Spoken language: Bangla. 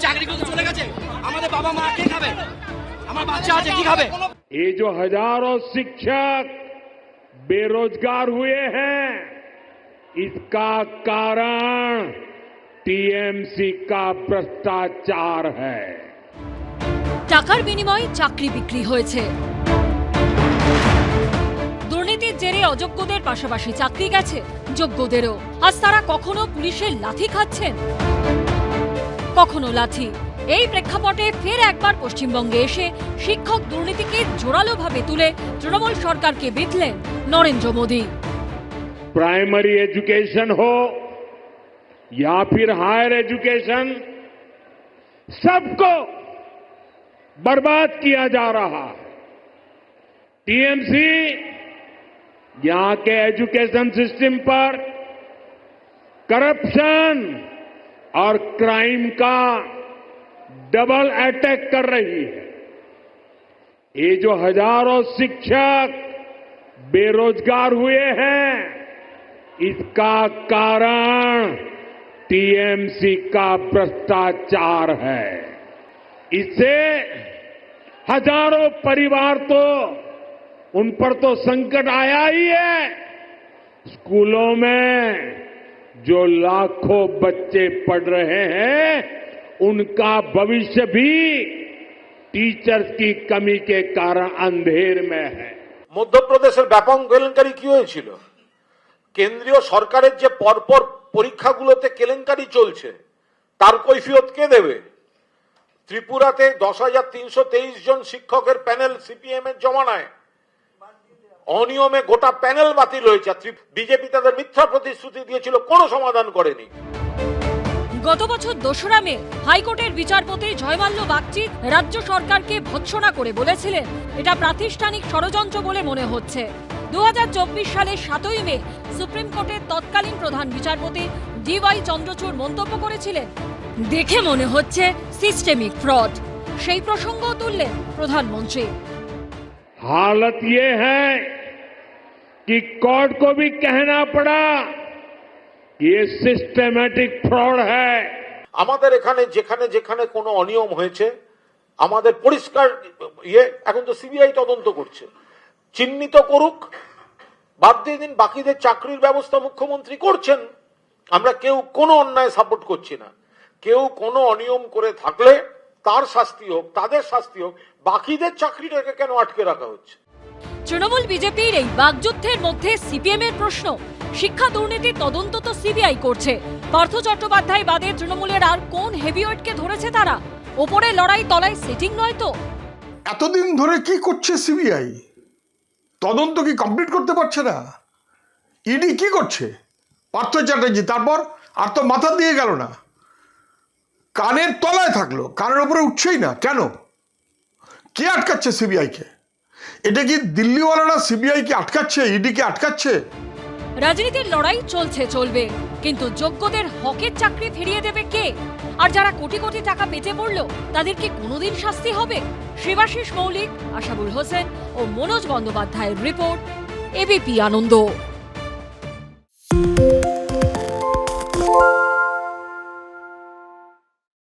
চাকরি করতে চলে গেছে আমাদের বাবা মা কে খাবে আমার বাচ্চা আছে কি খাবে ये जो हजारों शिक्षक बेरोजगार हुए हैं इसका कारण टीएमसी का भ्रष्टाचार है টাকার বিনিময়ে চাকরি বিক্রি হয়েছে দুর্নীতির জেরে অযোগ্যদের পাশাপাশি চাকরি গেছে যোগ্যদেরও আজ তারা কখনো পুলিশের লাথি খাচ্ছেন কখনো লাথি এই প্রেক্ষাপটে ফের একবার পশ্চিমবঙ্গে এসে শিক্ষক দুর্নীতিকে জোরালোভাবে তুলে তৃণমূল সরকারকে বিধলেন নরেন্দ্র মোদী प्राइमरी एजुकेशन हो या फिर हायर एजुकेशन सबको बर्बाद किया जा रहा है टीएमसी यहां के एजुकेशन सिस्टम पर करप्शन और क्राइम का डबल अटैक कर रही है। ये जो हज़ारों शिक्षक बेरोजगार हुए हैं, इसका कारण टीएमसी का भ्रष्टाचार है। इससे हज़ारों परिवार तो उन पर तो संकट आया ही है। स्कूलों में जो लाखों बच्चे पढ़ रहे हैं उनका भविष्य भी टीचर्स की कमी के कारण अंधेर में है মধ্যপ্রদেশের ব্যাপক কেলেঙ্কারি কি হয়েছিল কেন্দ্রীয় সরকারের যে পরপর পরীক্ষাগুলোতে কেলেঙ্কারি চলছে তার কৈফিয়ত কে দেবে ত্রিপুরাতে দশ হাজার তিনশো তেইশ জন শিক্ষকের প্যানেল সিপিএম এর জমানায় অনিয়মে গোটা প্যানেল বাতিল হয়েছে। বিজেপি তাদের মিথ্যা প্রতিশ্রুতি দিয়েছিল, কোনো সমাধান করেনি। গত বছর দোসরা মে হাইকোর্টের বিচারপতি জয়মাল্য বাগচি রাজ্য সরকারকে ভৎসনা করে বলেছিলেন, এটা প্রাতিষ্ঠানিক ষড়যন্ত্র বলে মনে হচ্ছে। দু হাজার চব্বিশ সালের সাতই মে সুপ্রিম কোর্টের তৎকালীন প্রধান বিচারপতি ডিওয়াই চন্দ্রচূড় মন্তব্য করেছিলেন, দেখে মনে হচ্ছে সিস্টেমিক ফ্রড সেই প্রসঙ্গও তুললেন প্রধানমন্ত্রী। हालत ये है कि कोर्ट को भी कहना पड़ा कि ये सिस्टेमेटिक फ्रॉड है আমাদের এখানে যেখানে যেখানে কোনো অনিয়ম হয়েছে আমাদের পরিষ্কার ইয়ে এখন তো সিবিআই তদন্ত করছে চিহ্নিত করুক বাদ দিয়ে দিন বাকিদের চাকরির ব্যবস্থা মুখ্যমন্ত্রী করছেন আমরা কেউ কোনো অন্যায় সাপোর্ট করছি না কেউ কোনো অনিয়ম করে থাকলে তার শাস্তি হোক তাদের শাস্তি হোক বাকিদের চাকরিটাকে কেন আটকে রাখা হচ্ছে? তৃণমূল বিজেপির এই বাগযুদ্ধের মধ্যে সিপিএম এর প্রশ্ন। শিক্ষা দুর্নীতির তদন্ত তো সিবিআই করছে। পার্থ চট্টোপাধ্যায় বাদে তৃণমূলের আর কোন হেভিওয়েটকে ধরেছে তারা? ওপরে লড়াই তলায় সেটিং নয় তো? এতদিন ধরে কি করছে সিবিআই? তদন্ত কি কমপ্লিট করতে পারছে না? ইডি কি করছে? পার্থ চ্যাটার্জি তারপর আর তো মাথা দিয়ে গেল না। কানের তলায় থাকল, কানের ওপরে উঠছেই না, কেন? কে আটকাচ্ছে সিবিআইকে? এটা কি দিল্লিওয়ালারা সিবিআই কি আটকাচ্ছে ইডি কি আটকাচ্ছে? রাজনীতির লড়াই চলছে, চলবে, কিন্তু যোগ্যদের হকের চাকরি ফিরিয়ে দেবে কে? আর যারা কোটি কোটি টাকা পেতে পড়ল, তাদের কি কোনোদিন শাস্তি হবে? শিবাশিস মৌলিক, আশাবুল হোসেন ও মনোজ বন্দ্যোপাধ্যায়ের রিপোর্ট, এবিপি আনন্দ।